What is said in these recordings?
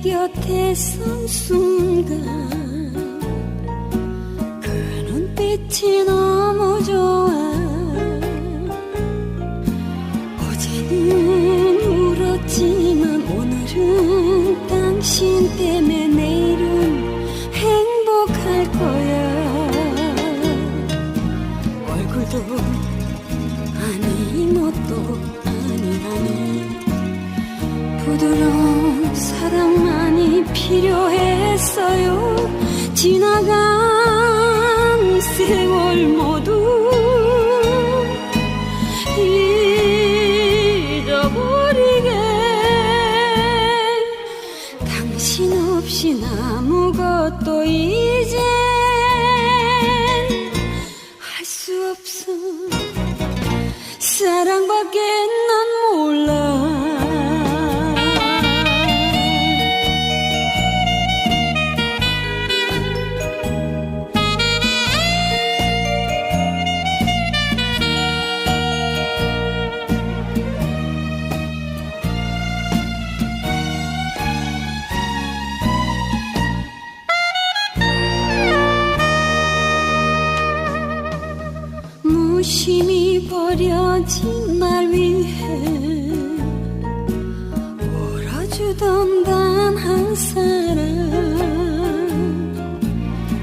곁에 선 순간 그 눈빛이 너무 좋아. 어제는 울었지만 오늘은 당신 때문에 내일은 행복할 거야. 얼굴도 아니 아니 부드러운 사랑만이 필요했어요. 지나간 세월 모두 잊어버리게. 당신 없인 아무것도 이제 할 수 없어. 사랑밖에 난 몰라 심히 버려진 날 위해 울어주던 단 한 사람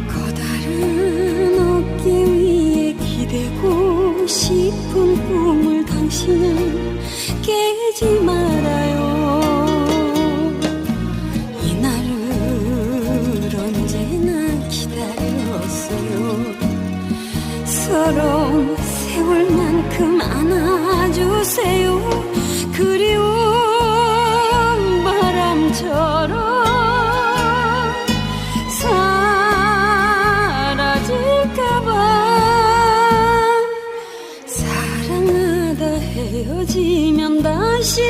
커다란 어깨 위에 기대고 싶은 꿈을 당신은 깨지 말아요. 이날을 언제나 기다렸어요 세울 만큼 안아주세요. 그리운 바람처럼 사라질까봐 사랑하다 헤어지면 다시